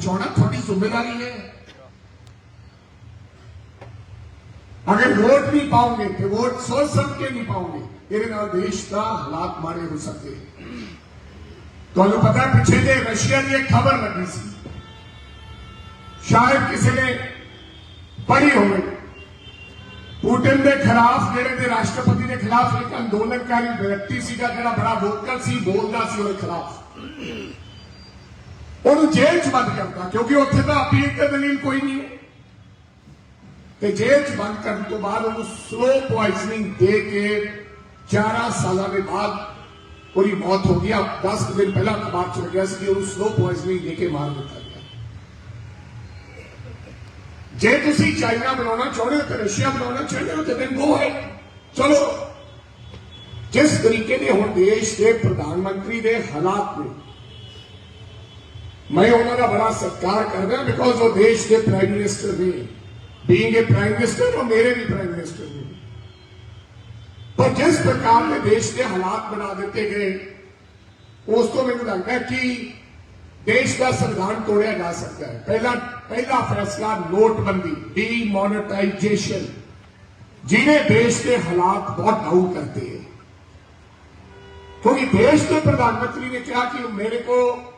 ਪਹੁੰਚਾਉਣਾ ਤੁਹਾਡੀ ਜ਼ਿੰਮੇਵਾਰੀ ਹੈ। ਅਗਰ ਵੋਟ ਨਹੀਂ ਪਾਓਗੇ, ਤੇ ਵੋਟ ਸੋਚ ਸਮਝ ਕੇ ਨਹੀਂ ਪਾਓਗੇ, ਇਹਦੇ ਨਾਲ ਦੇਸ਼ ਦਾ ਹਾਲਾਤ ਮਾੜੇ ਹੋ ਸਕਦੇ। ਤੁਹਾਨੂੰ ਪਤਾ ਹੈ ਪਿੱਛੇ ਜੇ ਰਸ਼ੀਆ ਦੀ ਇੱਕ ਖਬਰ ਲੱਗੀ ਸੀ। ਸ਼ਾਇਦ ਕਿਸੇ ਨੇ ਪੜ੍ਹੀ ਹੋਵੇ। ਪੁਟਿਨ ਦੇ ਖਿਲਾਫ, ਜਿਹੜੇ ਦੇ ਰਾਸ਼ਟਰਪਤੀ ਦੇ ਖਿਲਾਫ ਇੱਕ ਅੰਦੋਲਨਕਾਰੀ ਵਿਅਕਤੀ ਸੀਗਾ, ਜਿਹੜਾ ਬੜਾ ਵੋਕਲ ਸੀ, ਬੋਲਦਾ ਸੀ ਉਹਦੇ ਖਿਲਾਫ। ਉਹਨੂੰ ਜੇਲ੍ਹ 'ਚ ਬੰਦ ਕਰਤਾ ਕਿਉਂਕਿ ਉੱਥੇ ਤਾਂ ਅਪੀਲ ਤੇ ਦਲੀਲ ਕੋਈ ਨਹੀਂ ਤੇ ਜੇਲ੍ਹ 'ਚ ਬੰਦ ਕਰਨ ਤੋਂ ਬਾਅਦ ਉਹਨੂੰ ਸਲੋ ਪੋਇਜ਼ਨਿੰਗ ਦੇ ਕੇ 11 ਸਾਲਾਂ ਦੇ ਬਾਅਦ ਉਹਦੀ ਮੌਤ ਹੋ ਗਈ। ਆ 10 ਦਿਨ ਪਹਿਲਾਂ ਅਖਬਾਰ 'ਚ ਲੱਗਿਆ ਸੀ ਕਿ ਉਹਨੂੰ ਸਲੋ ਪੋਇਜ਼ਨਿੰਗ ਦੇ ਕੇ ਮਾਰ ਦਿੱਤਾ ਗਿਆ। ਜੇ ਤੁਸੀਂ ਚਾਈਨਾ ਬਣਾਉਣਾ ਚਾਹੁੰਦੇ ਹੋ ਤੇ ਰਸ਼ੀਆ ਬਣਾਉਣਾ ਚਾਹੁੰਦੇ ਹੋ ਤੇ then go ahead ਚਲੋ, ਜਿਸ ਤਰੀਕੇ ਦੇ ਹੁਣ ਦੇਸ਼ ਦੇ ਪ੍ਰਧਾਨ ਮੰਤਰੀ ਦੇ ਹਾਲਾਤ ਨੇ मैं उन्होंने बड़ा सत्कार कर रहा बिकॉज़ वो देश के प्राइम मिनिस्टर भी बींग ए प्राइम मिनिस्टर और मेरे भी प्राइम मिनिस्टर भी पर जिस प्रकार में देश के हालात बना देते गए, उस तो मैंने लगता कि देश का संविधान तोड़ा जा सकता है। पहला पहला फैसला नोटबंदी डीमोनेटाइजेशन जिन्हें देश के हालात बहुत डाउन करते हैं। क्योंकि तो देश के प्रधानमंत्री ने कहा कि मेरे को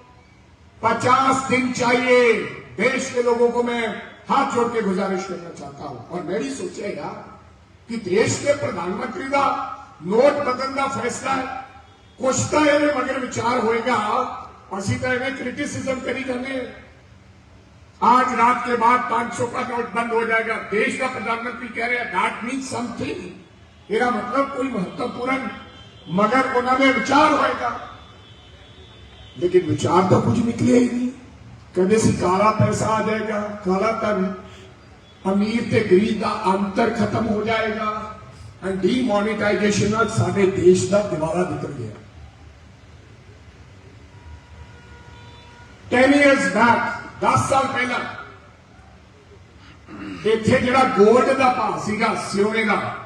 पचास दिन चाहिए। देश के लोगों को मैं हाथ जोड़ के गुजारिश करना चाहता हूँ। और मैं भी सोचे यार कि देश के प्रधानमंत्री का नोट बदल का फैसला है। कुछ तो ये मगर विचार होएगा। असी तो इन्हें क्रिटिसिज्म करी जाने। आज रात के बाद 500 का नोट बंद हो जाएगा। देश का प्रधानमंत्री कह रहे हैं दैट मीन समथिंग मेरा मतलब कोई महत्वपूर्ण मगर उन्होंने विचार होएगा। ਹੋਏਗਾ ਲੇਕਿਨ ਵਿਚਾਰ ਤਾਂ ਕੁਝ ਨਿਕਲਿਆ ਹੀ ਨਹੀਂ। ਕਹਿੰਦੇ ਸੀ, ਕਾਲਾ ਪੈਸਾ ਆ ਜਾਏਗਾ, ਕਾਲਾ ਧਨ, ਅਮੀਰ ਤੇ ਗਰੀਬ ਦਾ ਅੰਤਰ ਖਤਮ ਹੋ ਜਾਏਗਾ ਐਂਡ ਡੀਮੋਨੇਟਾਈਜੇਸ਼ਨ ਨਾਲ ਸਾਡੇ ਦੇਸ਼ ਦਾ ਦਿਵਾਲਾ ਨਿਕਲ ਗਿਆ। 10 ਇਅਰਸ ਬੈਕ 10 ਸਾਲ ਪਹਿਲਾਂ, ਇੱਥੇ ਜਿਹੜਾ 골ਡ ਦਾ ਭਾਅ ਸੀਗਾ, ਸਿਉਣੇ ਦਾ,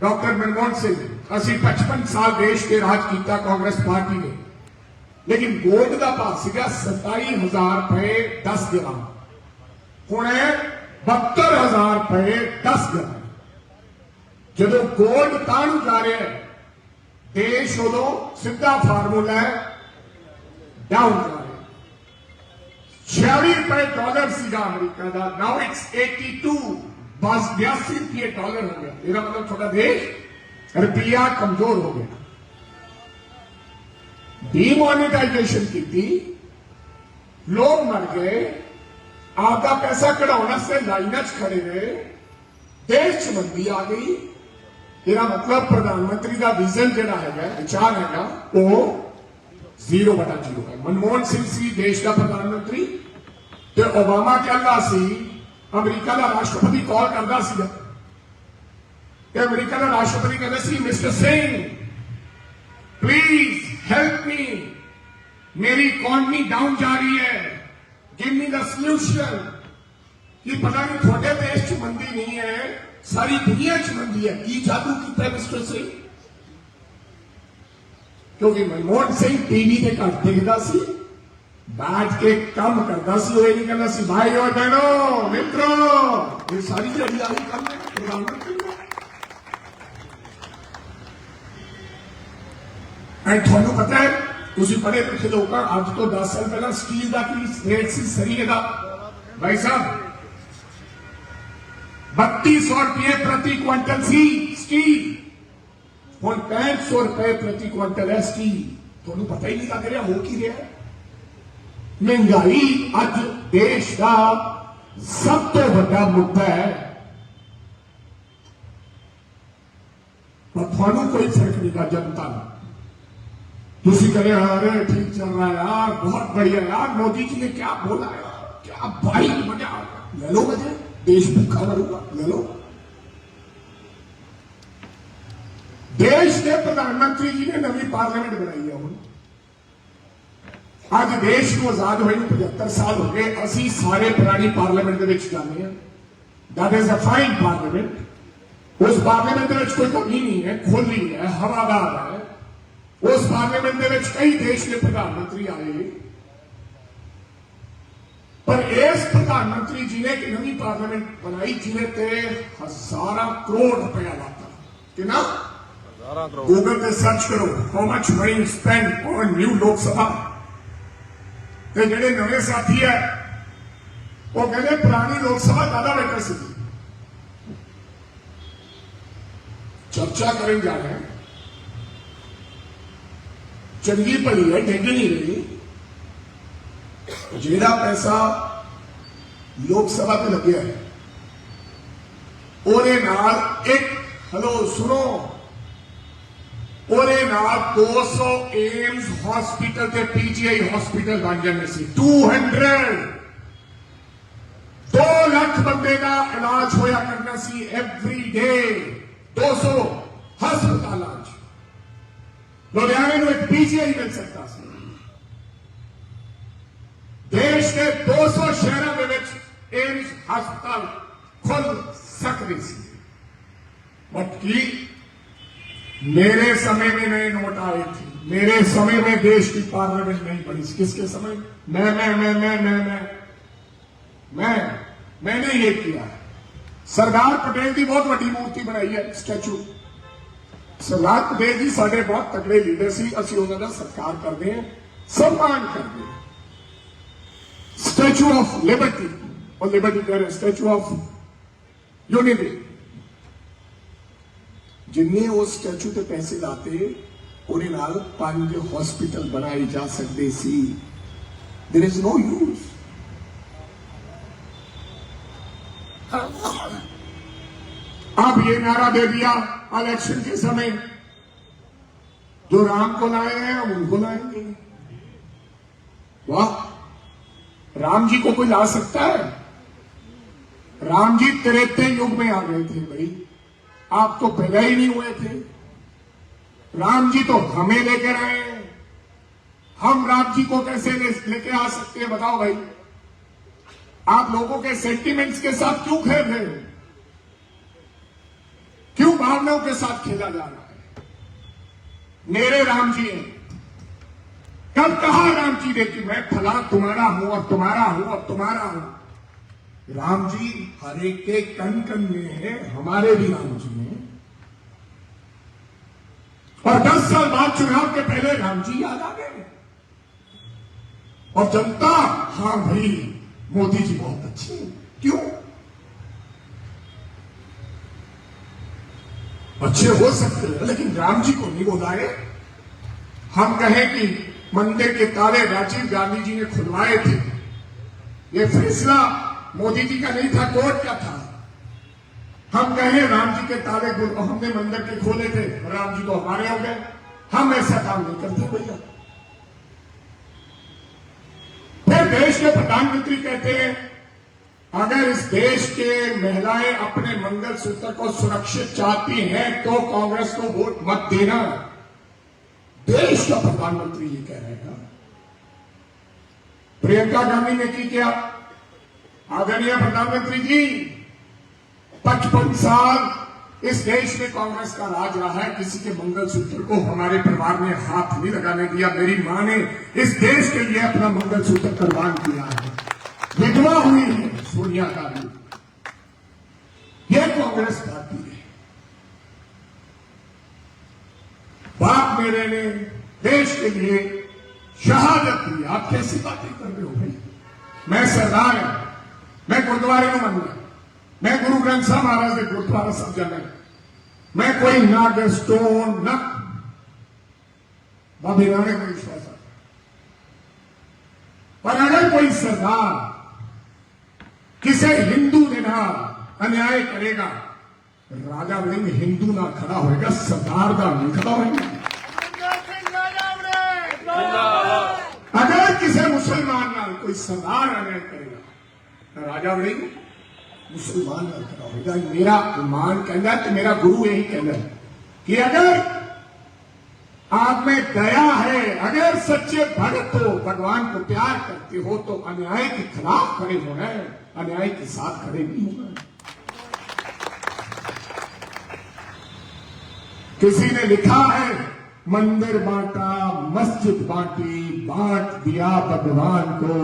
ਡਾਕਟਰ ਮਨਮੋਹਨ ਸਿੰਘ, ਅਸੀਂ 55 ਸਾਲ ਦੇਸ਼ ਤੇ ਰਾਜ ਕੀਤਾ ਕਾਂਗਰਸ ਪਾਰਟੀ ਨੇ। ਲੇਕਿਨ ਗੋਲਡ ਦਾ ਭਾਅ ਸੀਗਾ 27000 ਰੁਪਏ 10 ਗ੍ਰਾਮ। ਹੁਣ ਹੈ 72000 ਰੁਪਏ 10 ਗ੍ਰਾਮ। ਜਦੋਂ ਗੋਲਡ ਤਾਂ ਨੂੰ ਜਾ ਰਿਹਾ ਹੈ, ਦੇਸ਼ ਉਦੋਂ ਸਿੱਧਾ ਫਾਰਮੂਲਾ ਹੈ ਡਾਊਨ ਜਾ ਰਿਹਾ 46 ਰੁਪਏ ਡਾਲਰ ਸੀਗਾ ਅਮਰੀਕਾ ਦਾ ਨਾਓ ਇਟਸ 82 ਬਸ 82 ਰੁਪਏ ਡਾਲਰ ਹੋ ਗਿਆ। ਇਹਦਾ ਮਤਲਬ ਤੁਹਾਡਾ ਦੇਸ਼ ਰੁਪਿਆ ਕਮਜ਼ੋਰ ਹੋ ਗਿਆ। ਡੀਮੋਨੇਟਾਈਜੇਸ਼ਨ ਕੀਤੀ। ਲੋਕ ਮਰ ਗਏ। ਆਪਦਾ ਪੈਸਾ ਕਢਾਉਣ ਵਾਸਤੇ ਲਾਈਨਾਂ 'ਚ ਖੜੇ ਰਹੇ ਦੇਸ਼ 'ਚ ਮੰਦੀ ਆ ਗਈ। ਇਹਦਾ ਮਤਲਬ ਪ੍ਰਧਾਨ ਮੰਤਰੀ ਦਾ ਵਿਜ਼ਨ ਜਿਹੜਾ ਹੈਗਾ, ਵਿਚਾਰ ਹੈਗਾ, ਉਹ ਜ਼ੀਰੋ ਬਟਾ ਜ਼ੀਰੋ ਹੈ। ਮਨਮੋਹਨ ਸਿੰਘ ਸੀ ਦੇਸ਼ ਦਾ ਪ੍ਰਧਾਨ ਮੰਤਰੀ ਤੇ ਓਬਾਮਾ ਕਹਿੰਦਾ ਸੀ, ਅਮਰੀਕਾ ਦਾ ਰਾਸ਼ਟਰਪਤੀ ਕਾਲ ਕਰਦਾ ਸੀ? ਤੇ ਅਮਰੀਕਾ ਦਾ ਰਾਸ਼ਟਰਪਤੀ ਕਹਿੰਦਾ ਸੀ, mister Singh please help me ਮੇਰੀ ਇਕਨੋਮੀ ਡਾਊਨ ਜਾ ਰਹੀ ਹੈ ਗਿਵ ਮੀ ਦਾ ਸੋਲੂਸ਼ਨ ਇਹ ਪਤਾ ਨਹੀਂ ਤੁਹਾਡੇ ਦੇਸ਼ 'ਚ ਮੰਦੀ ਨਹੀਂ ਹੈ ਸਾਰੀ ਦੁਨੀਆ 'ਚ ਮੰਦੀ ਹੈ ਕੀ ਜਾਦੂ ਕੀਤਾ ਮਿਸਟਰ ਸਿੰਘ ਕਿਉਂਕਿ ਮਨਮੋਹਨ ਸਿੰਘ ਟੀਵੀ ਤੇ ਘੱਟ ਦੇਖਦਾ ਸੀ ਬੈਠ ਕੇ ਕੰਮ ਕਰਦਾ ਸੀ ਉਹ ਇਹ ਨਹੀਂ ਕਹਿੰਦਾ ਸੀ ਭਾਈ ਓ ਬਹਿਣੋ ਮਿੱਤਰੋ ਇਹ ਸਾਰੀ ਜਿਹੜੀ ਆਹੀ ਕੰਮ ਹੈ ਪ੍ਰਧਾਨ ਮੰਤਰੀ ਦਾ ਐ ਤੁਹਾਨੂੰ ਪਤਾ ਹੈ, ਤੁਸੀਂ ਪੜ੍ਹੇ ਲਿਖੇ ਲੋਕ, ਅੱਜ ਤੋਂ 10 ਸਾਲ ਪਹਿਲਾਂ ਸਟੀਲ ਦਾ ਕੀ ਰੇਟ ਸੀ, ਸਰੀਏ ਦਾ? ਭਾਈ ਸਾਹਿਬ 3200 ਰੁਪਏ ਪ੍ਰਤੀ ਕੁਇੰਟਲ ਸੀ ਸਟੀਲ ਹੁਣ 6500 ਰੁਪਏ ਪ੍ਰਤੀ ਕੁਇੰਟਲ ਹੈ ਸਟੀਲ ਤੁਹਾਨੂੰ ਪਤਾ ਹੀ ਨਹੀਂ ਲੱਗ ਰਿਹਾ, ਹੋ ਕੀ ਰਿਹਾ? ਮਹਿੰਗਾਈ ਅੱਜ ਦੇਸ਼ ਦਾ ਸਭ ਤੋਂ ਵੱਡਾ ਮੁੱਦਾ ਹੈ। ਪਰ ਤੁਹਾਨੂੰ ਕੋਈ ਫ਼ਰਕ ਨਹੀਂ ਗਾ ਜਨਤਾ ਨੂੰ ਤੁਸੀਂ कह रहे अरे ठीक चल रहा है यार बहुत बढ़िया यार मोदी जी ने क्या बोला यार क्या भाई मजा आ गया ले लो मजे देश भूखा मरूंगा ले लो ਦੇਸ਼ ਦੇ ਪ੍ਰਧਾਨ ਮੰਤਰੀ ਜੀ ਨੇ ਨਵੀਂ ਪਾਰਲੀਮੈਂਟ ਬਣਾਈ ਹੈ ਹੁਣ ਅੱਜ ਦੇਸ਼ ਨੂੰ ਆਜ਼ਾਦ ਹੋਏ ਨੂੰ 75 ਸਾਲ ਹੋ ਗਏ ਅਸੀਂ ਸਾਰੇ ਪੁਰਾਣੀ ਪਾਰਲੀਮੈਂਟ ਦੇ ਵਿੱਚ ਜਾਂਦੇ ਹਾਂ that is a fine parliament ਉਸ ਪਾਰਲੀਮੈਂਟ ਦੇ ਵਿੱਚ ਕੋਈ ਕਮੀ ਨਹੀਂ ਹੈ ਖੁੱਲੀ ਹੈ ਹਵਾਦਾਰ ਹੈ ਉਸ ਪਾਰਲੀਮੈਂਟ ਦੇ ਵਿੱਚ ਕਈ ਦੇਸ਼ ਦੇ ਪ੍ਰਧਾਨ ਮੰਤਰੀ ਆਏ। ਪਰ ਇਸ ਪ੍ਰਧਾਨ ਮੰਤਰੀ ਜੀ ਨੇ ਇੱਕ ਨਵੀਂ ਪਾਰਲੀਮੈਂਟ ਬਣਾਈ ਜਿਹਨੇ ਤੇ ਹਜ਼ਾਰਾਂ ਕਰੋੜ ਰੁਪਇਆ ਲਾਤਾ। ਕਿੰਨਾ ਹਜ਼ਾਰਾਂ ਕਰੋੜ। ਗੂਗਲ ਤੇ ਸਰਚ ਕਰੋ how much money spend on new Lok Sabha ਤੇ ਜਿਹੜੇ ਨਵੇਂ ਸਾਥੀ ਹੈ ਉਹ ਕਹਿੰਦੇ ਪੁਰਾਣੀ ਲੋਕ ਸਭਾ ਜ਼ਿਆਦਾ ਬੈਟਰ ਸੀ ਚਰਚਾ ਕਰਨ ਜਾ ਰਹੇ ਹਾਂ। ਚੰਗੀ ਭਲੀ ਹੈ ਡਿੱਗ ਨਹੀਂ ਰਹੀ ਜਿਹੜਾ ਪੈਸਾ ਲੋਕ ਸਭਾ ਤੇ ਲੱਗਿਆ ਹੈ ਉਹਦੇ ਨਾਲ ਇੱਕ ਹਲੋ ਸੁਣੋ ਉਹਦੇ ਨਾਲ 200 ਏਮਸ ਹਸਪੀਟਲ ਤੇ ਪੀਜੀਆਈ ਹਸਪੀਟਲ ਬਣ ਜਾਣੇ ਸੀ 200 2 ਲੱਖ ਬੰਦੇ ਦਾ ਇਲਾਜ ਹੋਇਆ ਕਰਨਾ ਸੀ ਐਵਰੀ ਡੇ 200 ਹਸਪਤਾਲਾਂ 'ਚ ਲੁਧਿਆਣੇ ਨੂੰ ਇੱਕ ਪੀਜੀਆਈ ਮਿਲ ਸਕਦਾ ਸੀ ਦੇਸ਼ ਦੇ 200 ਸ਼ਹਿਰਾਂ ਦੇ ਵਿੱਚ ਏਮਸ ਹਸਪਤਾਲ ਖੁੱਲ ਸਕਦੇ ਸੀ ਬਟ ਕੀ मेरे समय में नए नोट आए थे मेरे समय में देश की पार्लियामेंट नहीं बनी थी। किसके समय मैं मैं मैं मैं मैं मैं मैं मैंने ये किया है सरदार पटेल की बहुत बड़ी मूर्ति बनाई है स्टैचू ਸਰਦਾਰ ਪਟੇਲ ਜੀ ਸਾਡੇ ਬਹੁਤ ਤਕੜੇ ਲੀਡਰ ਸੀ ਅਸੀਂ ਉਹਨਾਂ ਦਾ ਸਤਿਕਾਰ ਕਰਦੇ ਹਾਂ ਸਨਮਾਨ ਕਰਦੇ ਹਾਂ ਸਟੈਚੂ ਆਫ ਲਿਬਰਟੀ ਔਰ ਲਿਬਰਟੀ ਕਰ ਸਟੈਚੂ ਆਫ ਯੂਨਿਟੀ ਜਿੰਨੇ ਉਸ ਸਟੈਚੂ ਤੇ ਪੈਸੇ ਲਾਤੇ ਉਹਦੇ ਨਾਲ ਪੰਜ ਹਸਪੀਟਲ ਬਣਾਏ ਜਾ ਸਕਦੇ ਸੀ देयर इज नो यूज अब ये नारा दे दिया इलेक्शन के समय जो राम को लाए हैं हम उनको लाएँगे। वाह राम जी को कोई ला सकता है? राम जी त्रेते युग में आ गए थे भाई। आप तो पैदा ही नहीं हुए थे। राम जी तो हमें लेकर आए हम राम जी को कैसे ले, आ सकते हैं बताओ भाई। आप लोगों के सेंटिमेंट्स के साथ क्यों खेल रहे हो? भावनाओं के साथ खेला जा रहा है। मेरे राम जी हैं कब कहा राम जी ने कि मैं फला तुम्हारा हूँ और तुम्हारा हूँ और तुम्हारा हूँ। राम जी, हर एक के कन कन में है, हमारे भी राम जी हैं। और दस साल बाद चुनाव के पहले राम जी याद आ गए। और जनता हाँ भाई, मोदी जी बहुत अच्छे क्यों? अच्छे हो सकते हैं, लेकिन राम जी को नहीं बुलाए हम कहें कि मंदिर के ताले राजीव गांधी जी ने खुलवाए थे। ये फैसला मोदी जी का नहीं था, कोर्ट का था। हम कहें राम जी के ताले हमने मंदिर के खोले थे राम जी तो हमारे हो गए। हम ऐसा काम नहीं करते भैया। फिर देश के प्रधानमंत्री कहते हैं अगर इस देश के महिलाएँ अपने मंगलसूत्र को सुरक्षित चाहती हैं तो कांग्रेस को वोट मत देना। देश का प्रधानमंत्री ये कह रहे हैं। प्रियंका गांधी ने की क्या? आदरणीय प्रधानमंत्री जी, पचपन साल इस देश में कांग्रेस का राज रहा है, किसी के मंगलसूत्र को हमारे परिवार ने हाथ नहीं लगाने दिया। मेरी माँ ने इस देश के लिए अपना मंगलसूत्र कुर्बान किया है। विधवा हुई है। सोनिया गांधी यह कांग्रेस पार्टी है। बाप मेरे ने देश के लिए शहादत दी। आप कैसी बातें कर रहे हो भाई? मैं सरदार हूँ। मैं गुरुद्वारे में मन मैं गुरु ग्रंथ साहब महाराज के गुरुद्वारा सब मैं मैं कोई नाग स्टोन न बाबी राणे को विश्वास पर अगर कोई सरदार किसे हिंदू निधा अन्याय करेगा? राजा विंग हिंदू ना खड़ा होएगा सरदार का नहीं खड़ा होगा अगर किसी मुसलमान ना कोई सरदार अन्याय करेगा तो राजा विंग मुसलमान ना खड़ा होगा मेरा ईमान कहना तो मेरा गुरु यही कहना है कि अगर आप में दया है। अगर सच्चे भगत हो, भगवान को प्यार करते हो तो अन्याय के खिलाफ खड़े होना है। अन्याय के साथ खड़े नहीं है किसी ने लिखा है, मंदिर बांटा, मस्जिद बांटी, बांट दिया भगवान को।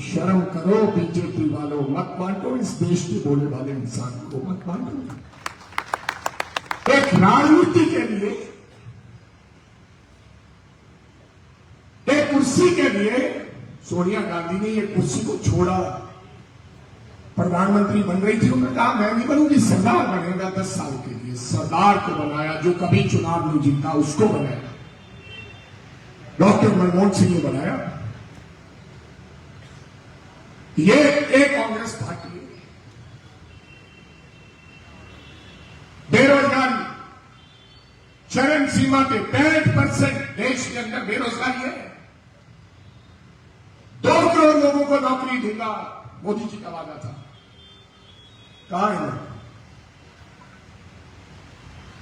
शर्म करो, बीजेपी वालों, मत बांटो, इस देश के बोले वाले इंसान को मत बांटो। एक राजनीति के लिए कुर्सी के लिए सोनिया गांधी ने ये कुर्सी को छोड़ा। प्रधानमंत्री बन रही थी, उन्होंने कहा, मैं नहीं बनूँगी, सरदार बनेगा दस साल के लिए। सरदार को बनाया, जो कभी चुनाव नहीं जीता, उसको बनाया। डॉक्टर मनमोहन सिंह ने बनाया। ये एक कांग्रेस पार्टी बेरोजगारी, चरम सीमा पे पैंठ परसेंट देश के अंदर बेरोजगारी है दो करोड़ लोगों को नौकरी दूंगा मोदी जी का वादा था कहा है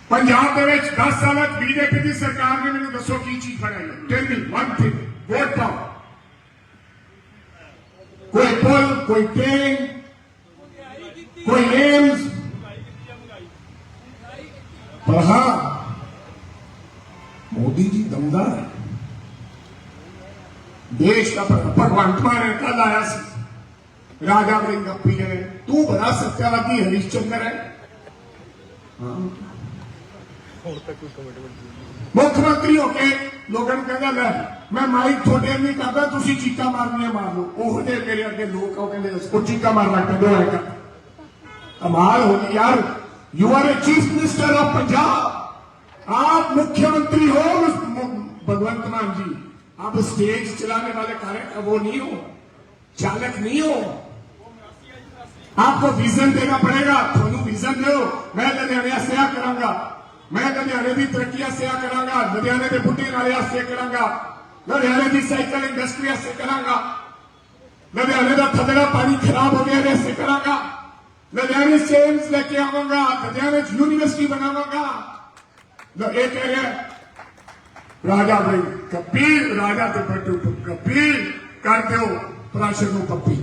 ਪੰਜਾਬ ਦੇ ਵਿੱਚ 10 ਸਾਲਾਂ ਚ ਬੀਜੇਪੀ ਦੀ ਸਰਕਾਰ ਨੇ ਮੈਨੂੰ ਦੱਸੋ ਕੀ ਚੀਜ਼ ਬਣਾਈ ਹੈ tell me one thing vote ਪਾਓ ਕੋਈ ਪੁਲ ਕੋਈ ਟ੍ਰੇਨ ਕੋਈ ਏਮਸ ਪਰ ਹਾਂ ਦੇਸ਼ ਦਾ ਭਗਵੰਤ ਮਾਨ ਕੱਲ ਆਇਆ ਸੀ। ਰਾਜਾ ਵਰਿੰਗ ਗੱਪੀ ਨੇ। ਤੂੰ ਬੜਾ ਸੱਚਾਵਾਦੀ ਹਰੀਸ਼ਚੰਦਰ ਹੈ। ਹੋਰ ਤਾਂ ਕੋਈ ਕਮਿਟਮੈਂਟ ਮੁੱਖ ਮੰਤਰੀ ਹੋ ਕੇ ਲੋਕਾਂ ਨੂੰ ਕਹਿੰਦਾ ਲੈ ਮੈਂ ਮਾਈਕ ਤੁਹਾਡੇ ਨਹੀਂ ਕਰਦਾ ਤੁਸੀਂ ਚੀਕਾ ਮਾਰਨੀਆਂ ਮਾਰ ਲਓ। ਉਹ ਜੇ ਮੇਰੇ ਅੱਗੇ ਲੋਕ ਆ ਕਹਿੰਦੇ ਉਹ ਚੀਕਾ ਮਾਰਨਾ ਕਦੋਂ ਆਏਗਾ ਕਮਾਲ ਹੋ ਗਈ ਯਾਰ। You are a chief minister of Punjab ਆਪ ਮੁੱਖ ਮੰਤਰੀ ਹੋ ਭਗਵੰਤ ਮਾਨ ਜੀ। आप स्टेज चलाने वाले कार्य वो नहीं हो चालक नहीं हो आपको विजन देना पड़ेगा ਤੁਹਾਨੂੰ ਵਿਜ਼ਨ ਦਿਓ ਮੈਂ ਲੁਧਿਆਣੇ ਸਿਆ ਕਰਾਂਗਾ ਮੈਂ ਲੁਧਿਆਣੇ ਦੀ ਤਰੱਕੀ ਸਿਆ ਕਰਾਂਗਾ ਲੁਧਿਆਣੇ ਦੇ ਬੁੱਢੇ ਨਾਲੇ ਸਿਆ ਕਰਾਂਗਾ ਲੁਧਿਆਣੇ ਦੀ ਸਾਈਕਲ ਇੰਡਸਟਰੀ ਸਿਆ ਕਰਾਂਗਾ ਲੁਧਿਆਣੇ ਦਾ ਥੱਲੜਾ ਪਾਣੀ ਖਰਾਬ ਹੋ ਗਿਆ ਰੇ ਸਿਆ ਕਰਾਂਗਾ ਲੁਧਿਆਣੇ ਸੇਮਸ ਲੈ ਕੇ ਆਵਾਂਗਾ ਲੁਧਿਆਣੇ ਚ ਯੂਨੀਵਰਸਿਟੀ ਬਣਾਵਾਂਗਾ ਲੋ ਇਹ ਕਹਿ ਰਿਹਾ ਰਾਜਾ ਭਾਈ ਕਪੀਲ, ਰਾਜਾ ਤੇ ਬੱਟੂ ਕਪੀਲ, ਕਰ ਦਿਓ ਪ੍ਰਾਸ਼ਰ ਨੂੰ ਪੱਪੀ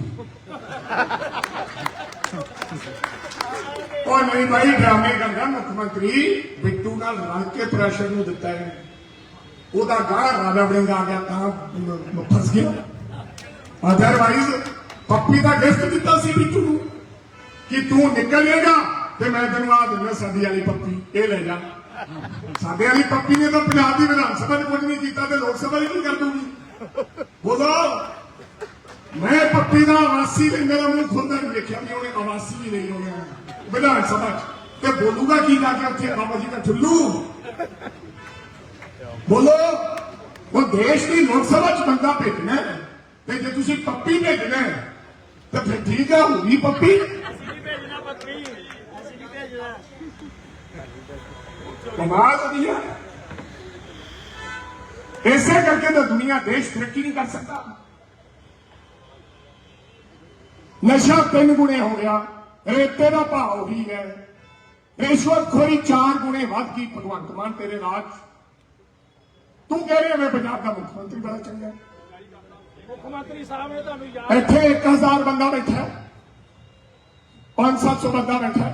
ਉਹ ਨਹੀਂ ਭਾਈ ਡਰਾਮੇ ਕਰਦਾ ਮੁੱਖ ਮੰਤਰੀ, ਬਿੱਟੂ ਨਾਲ ਰਲ ਕੇ ਪ੍ਰੈਸ਼ਰ ਨੂੰ ਦਿੱਤਾ ਹੈ। ਉਹਦਾ ਗਾਹ ਰਾਜਾ ਵੜਿੰਗ ਆ ਗਿਆ, ਤਾਂ ਫਸ ਗਿਆ। ਅਦਰਵਾਈਜ਼ ਪੱਪੀ ਦਾ ਗਿਫਟ ਦਿੱਤਾ ਸੀ ਬਿੱਟੂ ਨੂੰ। ਕਿ ਤੂੰ ਨਿਕਲੇਗਾ ਤੇ ਮੈਂ ਤੈਨੂੰ ਆ ਦਿੰਦਾ ਸਦੀ ਵਾਲੀ ਪੱਪੀ, ਇਹ ਲੈ ਜਾ। ਸਾਡੇ ਵਾਲੀ ਪੱਪੀ ਨੇ ਤਾਂ ਪੰਜਾਬ ਦੀ ਵਿਧਾਨ ਸਭਾ ਨੇ ਕੁਝ ਨਹੀਂ ਕੀਤਾ ਤੇ ਲੋਕ ਸਭਾ 'ਚ ਕੀ ਕਰ ਦੂਗੀ? ਬੋਲੋ। ਮੈਂ ਪੱਪੀ ਦਾ ਆਵਾਸੀ ਤੇ ਮੇਰਾ ਮੂੰਹ ਖੁੱਲਦਾ ਨਹੀਂ ਦੇਖਿਆ ਵੀ ਉਹਨੇ ਆਵਾਸੀ ਵੀ ਨਹੀਂ ਹੋਣਾ। ਵਿਧਾਨ ਸਭਾ ਤੇ ਬੋਲੂਗਾ ਕੀ ਜਾ ਕੇ ਉੱਥੇ? ਬਾਬਾ ਜੀ ਦਾ ਠੁੱਲੂ। ਬੋਲੋ। ਉਹ ਦੇਸ਼ ਦੀ ਲੋਕ ਸਭਾ 'ਚ ਬੰਦਾ ਭੇਜਣਾ ਤੇ ਜੇ ਤੁਸੀਂ ਪੱਪੀ ਭੇਜਣਾ ਹੈ, ਤਾਂ ਫਿਰ ਠੀਕ ਆ ਹੋਊਗੀ ਪੱਪੀ। ਨਹੀਂ ਭੇਜਣਾ ਬੱਕਰੀ ਅਸੀਂ ਨਹੀਂ ਭੇਜਣਾ। ਕਮਾਲ ਦੀ ਹੈ। ਇਸੇ ਕਰਕੇ ਤਾਂ ਦੁਨੀਆ ਦੇਸ਼ ਤਰੱਕੀ ਨਹੀਂ ਕਰ ਸਕਦਾ। ਨਸ਼ਾ ਤਿੰਨ ਗੁਣੇ ਹੋ ਗਿਆ ਰੇਤੇ ਦਾ ਭਾਅ ਉਹੀ ਹੈ। ਰਿਸ਼ਵਤ ਖੋਰੀ ਚਾਰ ਗੁਣੇ ਵੱਧ ਗਈ ਭਗਵੰਤ ਮਾਨ ਤੇਰੇ ਰਾਜ। ਤੂੰ ਕਹਿ ਰਿਹਾ ਮੈਂ ਪੰਜਾਬ ਦਾ ਮੁੱਖ ਮੰਤਰੀ ਬੜਾ ਚੰਗਾ ਮੁੱਖ ਮੰਤਰੀ ਸਾਹਿਬ ਨੇ ਤੁਹਾਨੂੰ ਯਾਦ ਇੱਥੇ 1000 ਬੰਦਾ ਬੈਠਾ 5-700 ਬੰਦਾ ਬੈਠਾ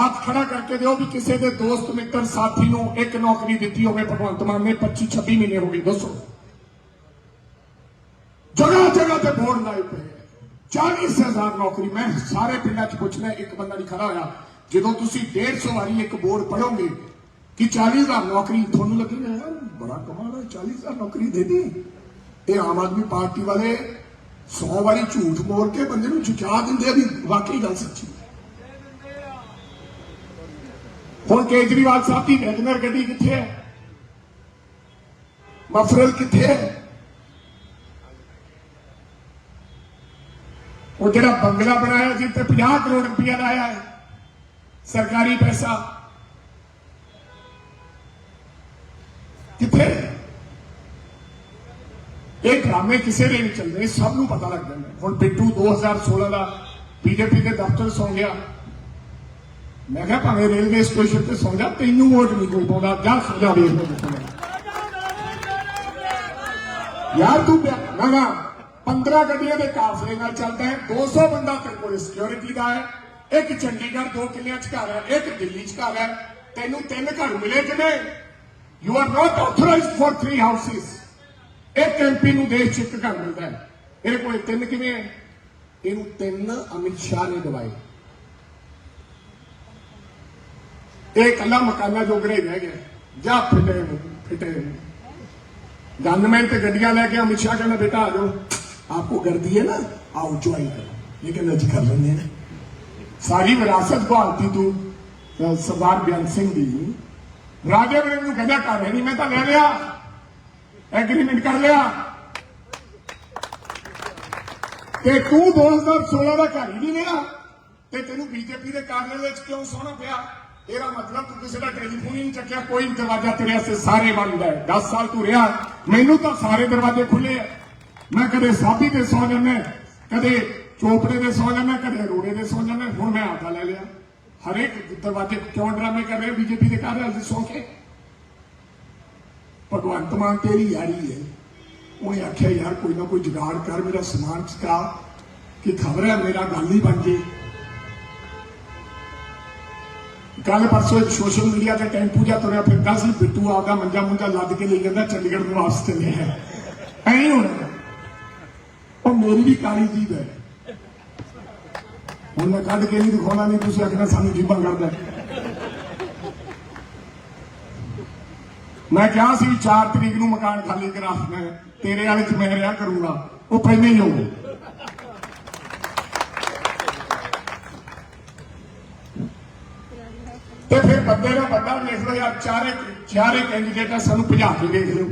ਹੱਥ ਖੜਾ ਕਰਕੇ ਦਿਓ ਵੀ ਕਿਸੇ ਦੇ ਦੋਸਤ, ਮਿੱਤਰ, ਸਾਥੀ ਨੂੰ ਇੱਕ ਨੌਕਰੀ ਦਿੱਤੀ ਹੋਵੇ ਭਗਵੰਤ ਮਾਨ ਨੇ 25-26 ਮਹੀਨੇ ਹੋ ਗਏ, ਦੱਸੋ। ਜਗ੍ਹਾ ਜਗ੍ਹਾ ਤੇ ਬੋਰਡ ਲਾਏ ਪਏ ਹੈ 40000 ਨੌਕਰੀ। ਮੈਂ ਸਾਰੇ ਪਿੰਡਾਂ 'ਚ ਪੁੱਛਣਾ ਇੱਕ ਬੰਦਾ ਨਹੀਂ ਖੜਾ ਹੋਇਆ। ਜਦੋਂ ਤੁਸੀਂ 150 ਵਾਰੀ ਇੱਕ ਬੋਰਡ ਪੜੋਗੇ ਕਿ 40000 ਨੌਕਰੀ ਤੁਹਾਨੂੰ ਲੱਗੀ ਯਾਰ, ਬੜਾ ਕਮਾਲ ਹੈ 40000 ਨੌਕਰੀ ਦੇ ਦੀ। ਇਹ ਆਮ ਆਦਮੀ ਪਾਰਟੀ ਵਾਲੇ 100 ਵਾਰੀ ਝੂਠ ਬੋਲ ਕੇ ਬੰਦੇ ਨੂੰ ਚੁਚਾ ਦਿੰਦੇ ਆ ਵੀ ਵਾਕਈ ਗੱਲ ਸੱਚੀ ਹੈ। ਹੁਣ ਕੇਜਰੀਵਾਲ ਸਾਹਿਬ ਦੀ ਵੈਗਨਰ ਗੱਡੀ ਕਿੱਥੇ ਹੈ? ਮਫਰਲ ਕਿੱਥੇ ਹੈ? ਉਹ ਜਿਹੜਾ ਬੰਗਲਾ ਬਣਾਇਆ ਸੀ ਤੇ 50 ਕਰੋੜ ਰੁਪਇਆ ਲਾਇਆ ਹੈ। ਸਰਕਾਰੀ ਪੈਸਾ। ਕਿੱਥੇ? ਇਹ ਡਰਾਮੇ ਕਿਸੇ ਦੇ ਨਹੀਂ ਚੱਲਦੇ ਸਭ ਨੂੰ ਪਤਾ ਲੱਗ ਜਾਂਦਾ ਹੁਣ ਬਿੱਟੂ 2016 ਦਾ ਬੀਜੇਪੀ ਦੇ ਦਫ਼ਤਰ ਸੌਂ ਗਿਆ। ਮੈਂ ਕਿਹਾ ਭਾਵੇਂ ਰੇਲਵੇ ਸਟੇਸ਼ਨ ਤੇ ਸੌਂ ਜਾ, ਤੈਨੂੰ ਵੋਟ ਨਹੀਂ ਕੋਈ ਪਾਉਂਦਾ, ਜਾ ਖਾ ਵੇਖ ਯਾਰ ਤੂੰ ਨਾ ਨਾ 15 ਗੱਡੀਆਂ ਦੇ ਕਾਫਲੇ ਨਾਲ ਚੱਲਦਾ ਹੈ 200 ਬੰਦਾ ਤੇਰੇ ਕੋਲ ਸਿਕਿਉਰਿਟੀ ਦਾ ਹੈ, ਇੱਕ ਚੰਡੀਗੜ੍ਹ ਦੋ ਕਿਲਿਆਂ ਚ ਘਰ ਹੈ, ਇੱਕ ਦਿੱਲੀ ਚ ਘਰ ਹੈ, ਤੈਨੂੰ ਤਿੰਨ ਘਰ ਮਿਲੇ ਕਿਵੇਂ? You are not authorized for three houses ਇੱਕ ਐਮਪੀ ਨੂੰ ਦੇਸ਼ 'ਚ ਇੱਕ ਘਰ ਮਿਲਦਾ ਹੈ। ਇਹਦੇ ਕੋਲ ਤਿੰਨ ਕਿਵੇਂ ਹੈ? ਇਹਨੂੰ ਤਿੰਨ ਅਮਿਤ ਸ਼ਾਹ ਨੇ ਦਵਾਏ। ਤੇ ਇਕੱਲਾ ਮਕਾਨਾਂ ਜੋਗਰੇ ਰਹਿ ਗਿਆ, ਜਾ ਫਿਟੇ ਫਿਟੇ ਗਨਮੈਨ ਤੇ ਗੱਡੀਆਂ ਲੈ ਕੇ ਅਮਿਤ ਸ਼ਾਹ ਕਹਿੰਦਾ, ਬੇਟਾ ਆ ਜਾਓ। ਆਪਕੋ ਗਰਦੀ ਹੈ ਨਾ, ਆਓ ਜੁਆਇਨ ਕਰੋ। ਇਹ ਕਹਿੰਦਾ ਕਰ ਲੈਂਦੇ ਨੇ। ਸਾਰੀ ਵਿਰਾਸਤ ਭਾਰਤੀ ਤੋਂ ਸਰਦਾਰ ਬਿਆਨ ਸਿੰਘ ਦੀ। ਰਾਜੇ ਵੀਰ ਨੂੰ ਕਹਿੰਦਾ ਕਰ ਨਹੀਂ ਮੈਂ ਤਾਂ ਲੈ ਲਿਆ। ਐਗਰੀਮੈਂਟ ਕਰ ਲਿਆ। ਤੇ ਤੂੰ 2016 ਦਾ ਘਰ ਹੀ ਨਹੀਂ ਰਿਹਾ ਤੇ ਤੈਨੂੰ ਬੀਜੇਪੀ ਦੇ ਕਾਰਨਾਮੇ ਵਿੱਚ ਕਿਉਂ ਸੋਹਣਾ ਪਿਆ? ਇਹਦਾ ਮਤਲਬ ਤੂੰ ਕਿਸੇ ਦਾ ਟੈਲੀਫੋਨ ਹੀ ਨਹੀਂ ਚੱਕਿਆ, ਕੋਈ ਦਰਵਾਜ਼ਾ ਤੇਰੇ ਵਾਸਤੇ ਸਾਰੇ ਬੰਦ ਹੈ। 10 ਸਾਲ ਤੂੰ ਰਿਹਾ, ਮੈਨੂੰ ਤਾਂ ਸਾਰੇ ਦਰਵਾਜ਼ੇ ਖੁੱਲੇ ਆ। ਮੈਂ ਕਦੇ ਸਾਬੀ ਦੇ ਸੌ ਜਾਂਦਾ, ਕਦੇ ਚੋਪੜੇ ਦੇ ਸੌ ਜਾਂਦਾ, ਕਦੇ ਰੋੜੇ ਦੇ ਸੌ ਜਾਂਦਾ, ਹੁਣ ਮੈਂ ਆਟਾ ਲੈ ਲਿਆ। ਹਰੇਕ ਦਰਵਾਜ਼ੇ ਕਿਉਂ ਡਰਾਮੇ ਕਰ ਰਹੇ ਬੀਜੇਪੀ ਦੇ ਕਾਰਜ ਵਿੱਚ ਸੌ ਕੇ। ਭਗਵੰਤ ਮਾਨ ਤੇਰੀ ਯਾਰੀ ਹੈ। ਉਹਨੇ ਆਖਿਆ, ਯਾਰ, ਕੋਈ ਨਾ ਕੋਈ ਜੁਗਾੜ ਕਰ, ਮੇਰਾ ਸਮਾਨ ਚਕਾ। ਕਿ ਖਬਰ ਹੈ? ਮੇਰਾ ਗੱਲ ਹੀ ਬਣ ਜੇ। ਕੱਲ ਪਰਸੋਂ ਇੱਕ ਸੋਸ਼ਲ ਮੀਡੀਆ ਤੇ ਟੈਂਪੂ ਜਾ ਤੁਰਿਆ ਫਿਰਦਾ ਸੀ, ਬਿੱਟੂ ਆਪਦਾ ਮੰਜਾ ਮੁੰਜਾ ਲੱਦ ਕੇ ਲਈ ਜਾਂਦਾ, ਚੰਡੀਗੜ੍ਹ ਨੂੰ ਵਾਪਸ ਚੱਲਿਆ ਹੈ। ਐਂ ਹੀ ਉਹ ਮੇਰੀ ਵੀ ਕਾਲੀ ਜੀਬ ਹੈ। ਹੁਣ ਮੈਂ ਕੱਢ ਕੇ ਨਹੀਂ ਦਿਖਾਉਣਾ ਨਹੀਂ, ਤੁਸੀਂ ਆਖਣਾ ਸਾਨੂੰ ਜੀਬਾਂ ਕਰਦਾ ਮੈਂ ਕਿਹਾ ਸੀ 4 ਤਰੀਕ ਨੂੰ ਮਕਾਨ ਖਾਲੀ ਕਰਾ, ਮੈਂ ਤੇਰੇ ਵਾਲੇ ਚ ਮੈਂ ਰਿਹਾ ਕਰੂੰਗਾ। ਉਹ ਪਹਿਲੇ ਹੀ ਹੋਊ ਤੇ ਫਿਰ ਬੰਦੇ ਦਾ ਬੰਦਾ ਵੇਖ ਲਓ ਯਾਰ ਚਾਰੇ ਚਾਰੇ ਕੈਂਡੀਡੇਟ ਆ ਸਾਨੂੰ ਭਜਾ ਕੇ ਵੇਖ ਲਓ।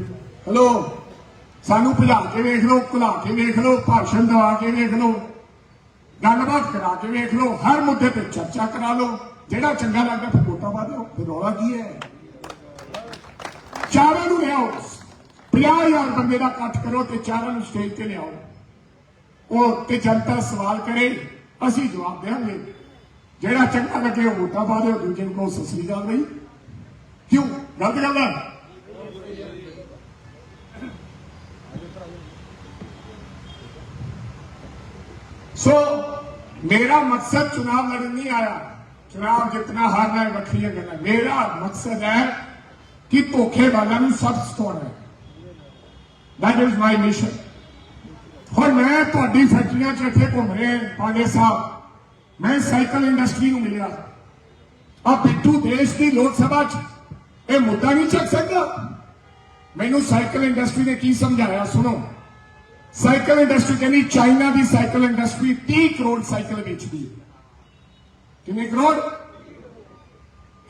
ਹਲੋ? ਸਾਨੂੰ ਭਜਾ ਕੇ ਵੇਖ ਲਓ, ਘੁਲਾ ਕੇ ਵੇਖ ਲਓ, ਭਾਸ਼ਣ ਦਵਾ ਕੇ ਵੇਖ ਲਓ, ਗੱਲਬਾਤ ਕਰਾ ਕੇ ਵੇਖ ਲਓ, ਹਰ ਮੁੱਦੇ ਤੇ ਚਰਚਾ ਕਰਾ ਲਓ। ਜਿਹੜਾ ਚੰਗਾ ਲੱਗਦਾ ਫਿਰ ਵੋਟਾਂ ਪਾ ਦਿਓ, ਫਿਰ ਰੌਲਾ ਕੀ ਹੈ? ਚਾਰਾਂ ਨੂੰ ਲਿਆਓ। 50000 ਬੰਦੇ ਦਾ ਇਕੱਠ ਕਰੋ ਤੇ ਚਾਰਾਂ ਨੂੰ ਸਟੇਜ ਤੇ ਲਿਆਓ। ਉਹ ਤੇ ਜਨਤਾ ਸਵਾਲ ਕਰੇ, ਅਸੀਂ ਜਵਾਬ ਦੇਵਾਂਗੇ। ਜਿਹੜਾ ਚੰਗਾ ਲੱਗੇ ਉਹ ਵੋਟਾਂ ਪਾ ਦਿਓ ਦੂਜੇ ਨੂੰ ਕਹੋ ਸਤਿ ਸ੍ਰੀ ਅਕਾਲ ਬਈ ਕਿਉਂ ਗਲਤ ਗੱਲ ਹੈ ਸੋ ਮੇਰਾ ਮਕਸਦ ਚੁਣਾਵ ਲੜਨ ਨਹੀਂ ਆਇਆ ਚੁਣਾਵ ਜਿੱਤਣਾ ਹਾਰਨਾ ਹੈ ਵੱਖਰੀਆਂ ਗੱਲਾਂ ਮੇਰਾ ਮਕਸਦ ਹੈ ਕਿ ਧੋਖੇ ਵਾਲਿਆਂ ਨੂੰ ਸਬਕ ਸਿਖਾਉਣਾ ਹੈ that is my mission ਹੁਣ ਮੈਂ ਤੁਹਾਡੀ ਫੈਕਟਰੀਆਂ 'ਚ ਇੱਥੇ ਘੁੰਮ ਰਿਹਾ ਪਾਂਡੇ ਸਾਹਿਬ ਮੈਂ ਸਾਈਕਲ ਇੰਡਸਟਰੀ ਨੂੰ ਮਿਲਿਆ ਆ ਬਿੱਟੂ ਦੇਸ਼ ਦੀ ਲੋਕ ਸਭਾ 'ਚ ਇਹ ਮੁੱਦਾ ਨਹੀਂ ਚੱਕ ਸਕਦਾ ਮੈਨੂੰ ਸਾਈਕਲ ਇੰਡਸਟਰੀ ਨੇ ਕੀ ਸਮਝਾਇਆ ਸੁਣੋ ਸਾਈਕਲ ਇੰਡਸਟਰੀ ਕਹਿੰਦੀ ਚਾਈਨਾ ਦੀ ਸਾਈਕਲ ਇੰਡਸਟਰੀ 30 ਕਰੋੜ ਸਾਈਕਲ ਵੇਚਦੀ ਹੈ ਕਿੰਨੇ ਕਰੋੜ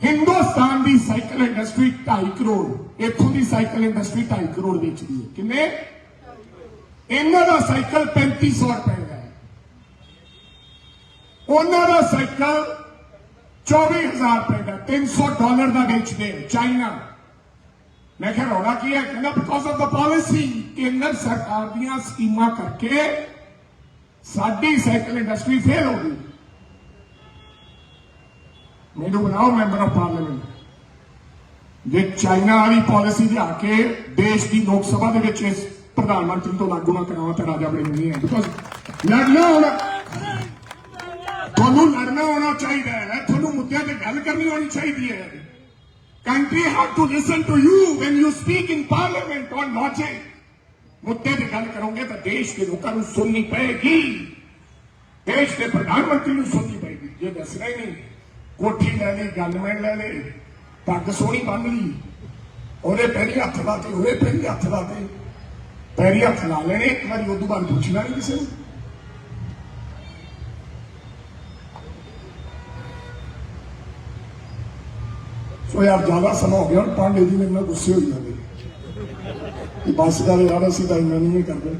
ਹਿੰਦੁਸਤਾਨ ਦੀ ਸਾਈਕਲ ਇੰਡਸਟਰੀ 2.5 ਕਰੋੜ ਇੱਥੋਂ ਦੀ ਸਾਈਕਲ ਇੰਡਸਟਰੀ 2.5 ਕਰੋੜ ਵੇਚਦੀ ਹੈ ਕਿੰਨੇ ਇਹਨਾਂ ਦਾ ਸਾਈਕਲ 3500 ਰੁਪਏ ਉਹਨਾਂ ਦਾ ਸਾਈਕਲ 24000 ਰੁਪਏ ਦਾ 300 ਡਾਲਰ ਦਾ ਵੇਚਦੇ ਆ ਚਾਈਨਾ। ਮੈਂ ਕਿਹਾ, ਰੌਲਾ ਕੀ ਹੈ? ਕਹਿੰਦਾ ਬਿਕੋਜ਼ ਆਫ ਦਾ ਪਾਲਿਸੀ ਕੇਂਦਰ ਸਰਕਾਰ ਦੀਆਂ ਸਕੀਮਾਂ ਕਰਕੇ ਸਾਡੀ ਸਾਈਕਲ ਇੰਡਸਟਰੀ ਫੇਲ ਹੋ ਗਈ। ਮੈਨੂੰ ਬਣਾਓ ਮੈਂਬਰ ਆਫ ਪਾਰਲੀਮੈਂਟ ਜੇ ਚਾਈਨਾ ਵਾਲੀ ਪਾਲਿਸੀ ਲਿਆ ਕੇ ਦੇਸ਼ ਦੀ ਲੋਕ ਸਭਾ ਦੇ ਵਿੱਚ ਇਸ ਪ੍ਰਧਾਨ ਮੰਤਰੀ ਤੋਂ ਲਾਗੂ ਨਾ ਕਰਾਵਾਂ ਤਾਂ ਰਾਜਾ ਬਣੀ ਨਹੀਂ ਹੈ ਬਿਕੋਜ਼ ਹੋਣਾ ਤੁਹਾਨੂੰ ਲੜਨਾ ਹੋਣਾ ਚਾਹੀਦਾ ਹੈ। ਤੁਹਾਨੂੰ ਮੁੱਦਿਆਂ ਤੇ ਗੱਲ ਕਰਨੀ ਹੋਣੀ ਚਾਹੀਦੀ ਹੈ। Country have to listen to you when you speak in parliament on logic ਮੁੱਦੇ ਤੇ ਗੱਲ ਕਰੋਗੇ ਤਾਂ ਦੇਸ਼ ਦੇ ਲੋਕਾਂ ਨੂੰ ਸੁਣਨੀ ਪਏਗੀ। ਦੇਸ਼ ਦੇ ਪ੍ਰਧਾਨ ਮੰਤਰੀ ਨੂੰ ਸੁਣਨੀ ਪਏਗੀ। ਜੇ ਦੱਸਣਾ ਹੀ ਨਹੀਂ, ਕੋਠੀ ਲੈ ਲਈ ਗੱਲ ਗਨਮੈਨ ਲੈ ਲਈ ਪੱਗ ਸੋਹਣੀ ਬੰਨ ਲਈ, ਉਹਦੇ ਪਹਿਲੀ ਹੱਥ ਲਾਤੇ ਉਹਦੇ ਪਹਿਲੀ ਹੱਥ ਲਾਤੇ ਪੈਰੀ ਹੱਥ ਲਾ ਲੈਣੇ, ਇੱਕ ਵਾਰੀ ਉਦੋਂ ਬਾਅਦ ਪੁੱਛਣਾ ਨਹੀਂ ਕਿਸੇ ਨੂੰ। ਸੋ ਯਾਰ ਜ਼ਿਆਦਾ ਸਮਾਂ ਹੋ ਗਿਆ, ਹੁਣ ਪਾਂਡੇ ਜੀ ਮੇਰੇ ਨਾਲ ਗੁੱਸੇ ਹੋਈ ਜਾਂਦੇ। ਕਿ ਬਸ ਕਰ ਯਾਰ ਅਸੀਂ ਤਾਂ ਇੰਨਾ ਨਹੀਂ ਕਰਦੇ।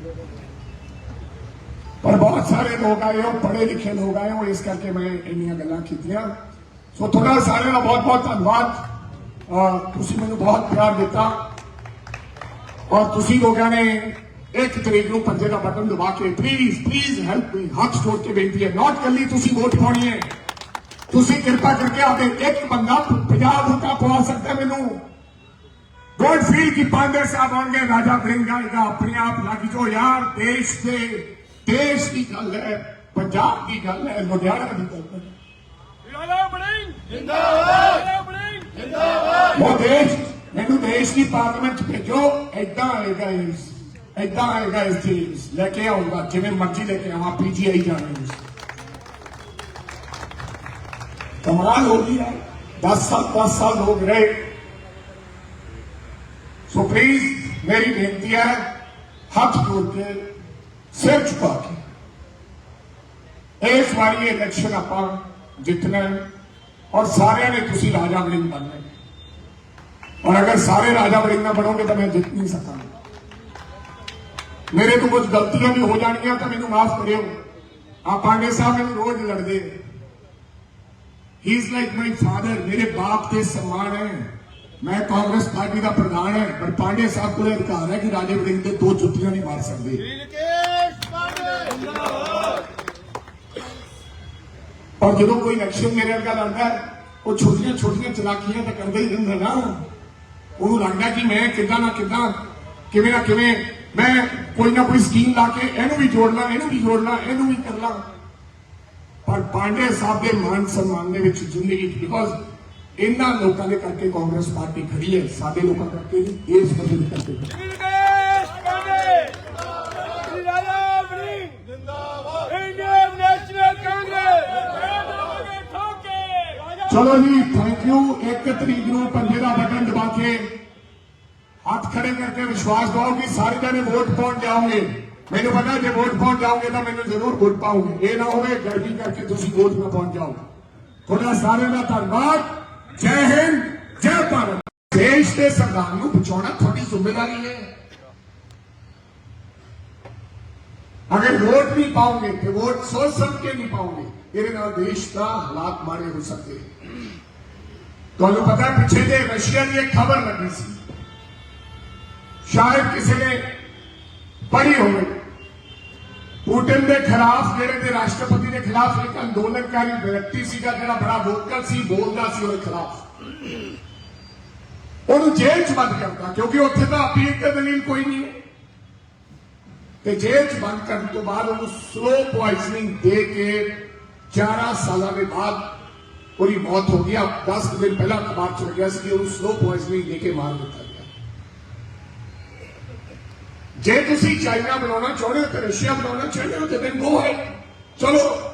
ਪਰ ਬਹੁਤ ਸਾਰੇ ਲੋਕ ਆਏ ਹੋ ਪੜ੍ਹੇ ਲਿਖੇ ਲੋਕ ਆਏ ਹੋ ਇਸ ਕਰਕੇ ਮੈਂ ਇੰਨੀਆਂ ਗੱਲਾਂ ਕੀਤੀਆਂ। ਸੋ ਤੁਹਾਡਾ ਸਾਰਿਆਂ ਦਾ ਬਹੁਤ ਬਹੁਤ ਧੰਨਵਾਦ। ਤੁਸੀਂ ਮੈਨੂੰ ਬਹੁਤ ਪਿਆਰ ਦਿੱਤਾ। ਔਰ ਤੁਸੀਂ ਲੋਕਾਂ ਨੇ ਇੱਕ ਤਰੀਕ ਨੂੰ ਪੰਜੇ ਦਾ ਬਟਨ ਦਬਾ ਕੇ ਪਲੀਜ਼ ਪਲੀਜ਼ ਹੈਲਪ ਮੀ ਹੱਥ ਜੋੜ ਕੇ ਬੇਨਤੀ ਹੈ ਨਾਟ ਕੱਲੀ ਤੁਸੀਂ ਵੋਟ ਪਾਉਣੀ ਹੈ, ਤੁਸੀਂ ਕਿਰਪਾ ਕਰਕੇ ਆਦੇ ਇੱਕ ਬੰਦਾ 50 ਵੋਟਾਂ ਪਵਾ ਸਕਦਾ ਮੈਨੂੰ। ਸਾਹਿਬ ਆਉਣਗੇ ਰਾਜਾ ਬ੍ਰਿੰਗਾਏਗਾ ਆਪਣੇ ਆਪ ਲੱਗ ਜੋ ਯਾਰ ਦੇਸ਼ ਦੇਸ਼ ਦੀ ਗੱਲ ਹੈ ਪੰਜਾਬ ਦੀ ਗੱਲ ਹੈ ਲੁਧਿਆਣਾ ਦੀ ਗੱਲ ਹੈ ਮੈਨੂੰ ਦੇਸ਼ ਦੀ ਪਾਰਲੀਮੈਂਟ 'ਚ ਭੇਜੋ ਐਦਾਂ ਆਏਗਾ ਇਸ ਐਦਾਂ ਆਏਗਾ ਇਸ ਚੀਜ਼ ਲੈ ਕੇ ਆਉਂਗਾ ਜਿਵੇਂ ਮਰਜ਼ੀ ਲੈ ਕੇ ਆਵਾਂ ਪੀਜੀਆਈ ਜਾਣੇ ਇਸ ਕਮਾਲ ਹੋ ਗਈ ਯਾਰ 10 ਸਾਲ 10 ਸਾਲ ਹੋ ਗਏ ਸੋ ਪਲੀਜ਼ ਮੇਰੀ ਬੇਨਤੀ ਹੈ ਹੱਥ ਜੋੜ ਕੇ ਸਿਰ ਝੁਕਾ ਕੇ ਇਸ ਵਾਰੀ ਇਹ ਇਲੈਕਸ਼ਨ ਆਪਾਂ ਜਿੱਤਣਾ ਹੈ ਔਰ ਸਾਰਿਆਂ ਨੇ ਤੁਸੀਂ ਰਾਜਾ ਵੜਿੰਗ ਬਣਨਾ ਹੈ ਔਰ ਅਗਰ ਸਾਰੇ ਰਾਜਾ ਵੜਿੰਗ ਨਾ ਬਣੋਗੇ ਤਾਂ ਮੈਂ ਜਿੱਤ ਨਹੀਂ ਸਕਾਂਗਾ ਮੇਰੇ ਤੋਂ ਕੁਝ ਗਲਤੀਆਂ ਵੀ ਹੋ ਜਾਣਗੀਆਂ ਤਾਂ ਮੈਨੂੰ ਮਾਫ ਕਰਿਓ ਆ ਪਾਂਡੇ ਸਾਹਿਬ ਮੈਨੂੰ ਰੋਜ਼ ਲੜਦੇ ਨੇ ਹੀ ਇਜ਼ ਲਾਈਕ ਮਾਈ ਫਾਦਰ ਮੇਰੇ ਬਾਪ ਤੇ ਸਮਾਨ ਹੈ ਮੈਂ ਕਾਂਗਰਸ ਪਾਰਟੀ ਦਾ ਪ੍ਰਧਾਨ ਹੈ ਪਰ ਪਾਂਡੇ ਸਾਹਿਬ ਕੋਲ ਅਧਿਕਾਰ ਹੈ ਕਿ ਰਾਜੇ ਵੜਿੰਗ ਦੇ ਦੋ ਜੁੱਤੀਆਂ ਨਹੀਂ ਮਾਰ ਸਕਦੇ ਔਰ ਜਦੋਂ ਕੋਈ ਇਲੈਕਸ਼ਨ ਮੇਰੇ ਵਰਗਾ ਲੜਦਾ ਉਹ ਛੋਟੀਆਂ ਛੋਟੀਆਂ ਚਲਾਕੀਆਂ ਤਾਂ ਕਰਦਾ ਹੀ ਰਹਿੰਦਾ ਨਾ ਉਹਨੂੰ ਲੱਗਦਾ ਕਿ ਮੈਂ ਕਿੱਦਾਂ ਨਾ ਕਿੱਦਾਂ ਕਿਵੇਂ ਨਾ ਕਿਵੇਂ ਮੈਂ ਕੋਈ ਨਾ ਕੋਈ ਸਕੀਮ ਲਾ ਕੇ ਇਹਨੂੰ ਵੀ ਜੋੜ ਲਾਂ ਇਹਨੂੰ ਵੀ ਜੋੜ ਲਾਂ ਇਹਨੂੰ ਵੀ ਕਰ ਲਾਂ ਪਰ ਪਾਂਡੇ ਸਾਹਿਬ ਦੇ ਮਾਨ ਸਨਮਾਨ ਦੇ ਵਿੱਚ ਜ਼ਿੰਦਗੀ ਬਿਕੋਜ਼ ਇਹਨਾਂ ਲੋਕਾਂ ਦੇ ਕਰਕੇ ਕਾਂਗਰਸ ਪਾਰਟੀ ਖੜੀ ਹੈ ਸਾਡੇ ਲੋਕਾਂ ਕਰਕੇ ਨਹੀਂ ਇਸ ਬੰਦੇ ਦੇ ਕਰਕੇ ਖੜੀ ਹੈ। ਚਲੋ ਜੀ ਥੈਂਕ ਯੂ ਇੱਕ ਤਰੀਕ ਨੂੰ ਪੰਜੇ ਦਾ ਬਟਨ ਦਬਾ ਕੇ ਹੱਥ ਖੜੇ ਕਰਕੇ ਵਿਸ਼ਵਾਸ ਦਿਵਾਓ ਕਿ ਸਾਰੇ ਜਣੇ ਵੋਟ ਪਾਉਣ ਜਾਓਗੇ। ਮੈਨੂੰ ਪਤਾ ਜੇ ਵੋਟ ਪਾਉਣ ਜਾਓਗੇ ਤਾਂ ਮੈਨੂੰ ਜ਼ਰੂਰ ਵੋਟ ਪਾਉਂਗੇ ਇਹ ਨਾ ਹੋਵੇ ਗਰਮੀ ਕਰਕੇ ਤੁਸੀਂ ਵੋਟ ਨਾ ਪਹੁੰਚ ਜਾਓ। ਤੁਹਾਡਾ ਸਾਰਿਆਂ ਦਾ ਧੰਨਵਾਦ। ਜੈ ਹਿੰਦ, ਜੈ ਭਾਰਤ। ਦੇਸ਼ ਦੇ ਸੰਵਿਧਾਨ ਨੂੰ ਬਚਾਉਣਾ ਤੁਹਾਡੀ ਜ਼ਿੰਮੇਵਾਰੀ ਹੈ। ਅਗਰ ਵੋਟ ਨਹੀਂ ਪਾਓਗੇ ਤੇ ਵੋਟ ਸੋਚ ਸਮਝ ਕੇ ਨਹੀਂ ਪਾਓਗੇ, ਇਹਦੇ ਨਾਲ ਦੇਸ਼ ਦਾ ਹਾਲਾਤ ਮਾੜੇ ਹੋ ਸਕਦੇ ਤੁਹਾਨੂੰ ਪਤਾ ਪਿੱਛੇ ਜੇ ਰਸ਼ੀਆ ਦੀ ਇੱਕ ਖਬਰ ਲੱਗੀ ਸੀ। ਸ਼ਾਇਦ ਕਿਸੇ ਨੇ ਪੜ੍ਹੀ ਹੋਵੇ। ਪੁਟਿਨ ਦੇ ਖਿਲਾਫ ਜਿਹੜੇ ਦੇ ਰਾਸ਼ਟਰਪਤੀ ਦੇ ਖਿਲਾਫ ਇੱਕ ਅੰਦੋਲਨਕਾਰੀ ਵਿਅਕਤੀ ਸੀਗਾ ਜਿਹੜਾ ਬੜਾ ਵੋਕਲ ਸੀ, ਬੋਲਦਾ ਸੀ ਉਹਦੇ ਖਿਲਾਫ। ਉਹਨੂੰ ਜੇਲ੍ਹ 'ਚ ਬੰਦ ਕਰਤਾ ਕਿਉਂਕਿ ਉੱਥੇ ਤਾਂ ਅਪੀਲ ਤੇ ਦਲੀਲ ਕੋਈ ਨਹੀਂ ਹੈ। ਤੇ ਜੇਲ੍ਹ 'ਚ ਬੰਦ ਕਰਨ ਤੋਂ ਬਾਅਦ ਉਹਨੂੰ ਸਲੋ ਪੋਇਜ਼ਨਿੰਗ ਦੇ ਕੇ 11 ਸਾਲਾਂ ਦੇ ਬਾਅਦ ਉਹਦੀ ਮੌਤ ਹੋ ਗਈ। ਆ 10 ਦਿਨ ਪਹਿਲਾਂ ਅਖਬਾਰ 'ਚ ਲੱਗਿਆ ਸੀ ਕਿ ਉਹਨੂੰ ਸਲੋ ਪੋਇਜ਼ਨਿੰਗ ਦੇ ਕੇ ਮਾਰ ਦਿੱਤਾ ਜੇ ਤੁਸੀਂ ਚਾਈਨਾ ਬਣਾਉਣਾ ਚਾਹੁੰਦੇ ਹੋ ਤੇ ਰਸ਼ੀਆ ਬਣਾਉਣਾ ਚਾਹੁੰਦੇ ਹੋ ਤੇ then go ahead ਚਲੋ।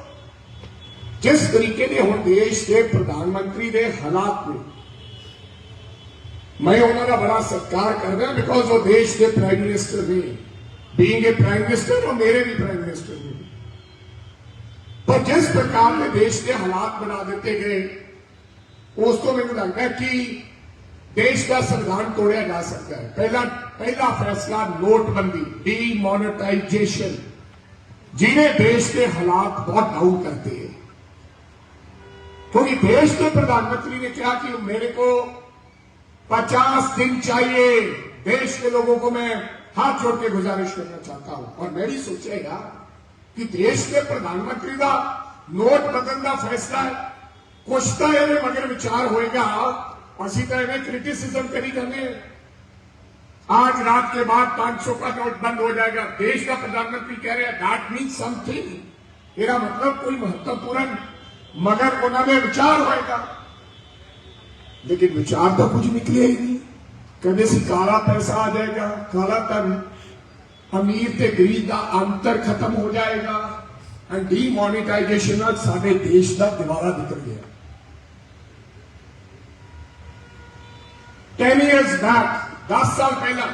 ਜਿਸ ਤਰੀਕੇ ਦੇ ਹੁਣ ਦੇਸ਼ ਦੇ ਪ੍ਰਧਾਨ ਮੰਤਰੀ ਦੇ ਹਾਲਾਤ ਨੇ, ਮੈਂ ਉਹਨਾਂ ਦਾ ਬੜਾ ਸਤਿਕਾਰ ਕਰਦਾ ਬਿਕੋਜ਼ ਉਹ ਦੇਸ਼ ਦੇ ਪ੍ਰਾਈਮ ਮਿਨਿਸਟਰ ਨੇ। ਬੀਇੰਗ ਅ ਪ੍ਰਾਈਮ ਮਿਨਿਸਟਰ ਉਹ ਮੇਰੇ ਵੀ ਪ੍ਰਾਈਮ ਮਿਨਿਸਟਰ ਨੇ। ਪਰ ਜਿਸ ਪ੍ਰਕਾਰ ਦੇ ਦੇਸ਼ ਦੇ ਹਾਲਾਤ ਬਣਾ ਦਿੱਤੇ ਗਏ, ਉਸ ਤੋਂ ਮੈਨੂੰ ਲੱਗਦਾ ਕਿ देश का संविधान तोड़ा जा सकता है। पहला पहला फैसला नोटबंदी डी मोनिटाइजेशन जिन्हें देश के हालात बहुत डाउन करते हैं। क्योंकि तो देश के प्रधानमंत्री ने कहा कि मेरे को 50 दिन चाहिए, देश के लोगों को मैं हाथ जोड़ के गुजारिश करना चाहता हूँ। और मेरी सोचेगा यार कि देश के प्रधानमंत्री का नोट बदलना का फैसला है। कुछ तो मगर विचार होएगा। ਅਸੀਂ ਤਾਂ ਇਹਨੇ क्रिटिसिज्म करी करने आज रात के बाद 500 का नोट बंद हो जाएगा देश का प्रधानमंत्री कह रहे हैं दैट मीन समथिंग ਇਹਦਾ ਮਤਲਬ ਕੋਈ ਮਹੱਤਵਪੂਰਨ ਮਗਰ ਉਹਨਾਂ ਦੇ ਵਿਚਾਰ ਹੋਏਗਾ ਲੇਕਿਨ ਵਿਚਾਰ ਤਾਂ ਕੁਝ ਨਿਕਲਿਆ ਹੀ ਨਹੀਂ ਕਹਿੰਦੇ ਸੀ ਕਾਲਾ ਪੈਸਾ ਆ ਜਾਏਗਾ ਕਾਲਾ ਧਨ ਅਮੀਰ ਤੇ ਗਰੀਬ ਦਾ ਅੰਤਰ ਖਤਮ ਹੋ ਜਾਏਗਾ ਐਂਡ ਡੀਮੋਨੇਟਾਈਜੇਸ਼ਨ ਨਾਲ ਸਾਡੇ ਦੇਸ਼ ਦਾ ਦਿਵਾਲਾ ਨਿਕਲ ਗਿਆ 10 ਇਅਰਸ ਬੈਕ 10 ਸਾਲ ਪਹਿਲਾਂ,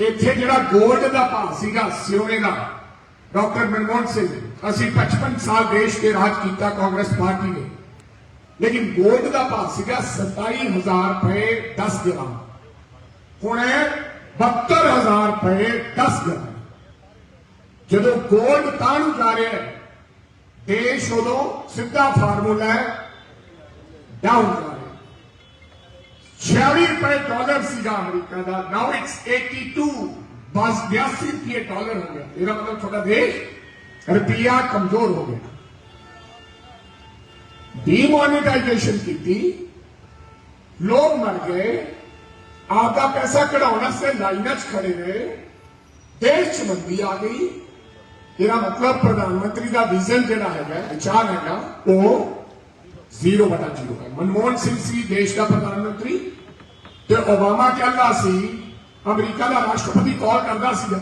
ਇੱਥੇ ਜਿਹੜਾ ਗੋਲਡ ਦਾ ਭਾਅ ਸੀਗਾ ਸਿਉਰੇ ਦਾ, ਡਾਕਟਰ ਮਨਮੋਹਨ ਸਿੰਘ, ਅਸੀਂ 55 ਸਾਲ ਦੇਸ਼ ਤੇ ਰਾਜ ਕੀਤਾ ਕਾਂਗਰਸ ਪਾਰਟੀ ਨੇ। ਲੇਕਿਨ ਗੋਲਡ ਦਾ ਭਾਅ ਸੀਗਾ 27000 ਰੁਪਏ 10 ਗ੍ਰਾਮ। ਹੁਣ 72000 ਰੁਪਏ 10 ਗ੍ਰਾਮ। ਜਦੋਂ ਗੋਲਡ ਤਾਂ ਨੂੰ ਜਾ ਰਿਹਾ ਹੈ, ਦੇਸ਼ ਉਦੋਂ ਸਿੱਧਾ ਫਾਰਮੂਲਾ ਹੈ ਡਾਊਨ 46 ਰੁਪਏ ਡਾਲਰ ਸੀਗਾ ਅਮਰੀਕਾ ਦਾ। ਨਾਓ ਇਟਸ 82 ਬਸ 82 ਰੁਪਏ ਡਾਲਰ ਹੋ ਗਿਆ। ਇਹਦਾ ਮਤਲਬ ਤੁਹਾਡਾ ਦੇਸ਼ ਰੁਪਿਆ ਕਮਜ਼ੋਰ ਹੋ ਗਿਆ। ਡੀਮੋਨੇਟਾਈਜੇਸ਼ਨ ਕੀਤੀ। ਲੋਕ ਮਰ ਗਏ। ਆਪਦਾ ਪੈਸਾ ਕਢਾਉਣ ਵਾਸਤੇ ਲਾਈਨਾਂ 'ਚ ਖੜੇ ਰਹੇ। ਦੇਸ਼ 'ਚ ਮੰਦੀ ਆ ਗਈ। ਇਹਦਾ ਮਤਲਬ ਪ੍ਰਧਾਨ ਮੰਤਰੀ ਦਾ ਵਿਜ਼ਨ ਜਿਹੜਾ ਹੈਗਾ, ਵਿਚਾਰ ਹੈਗਾ, ਉਹ ਜ਼ੀਰੋ ਬਟਾ ਜ਼ੀਰੋ। ਹੈ ਮਨਮੋਹਨ ਸਿੰਘ ਸੀ, ਦੇਸ਼ ਦਾ ਪ੍ਰਧਾਨ ਮੰਤਰੀ। ਤੇ ਓਬਾਮਾ ਕਹਿੰਦਾ ਸੀ, ਅਮਰੀਕਾ ਦਾ ਰਾਸ਼ਟਰਪਤੀ ਕਾਲ ਕਰਦਾ ਸੀਗਾ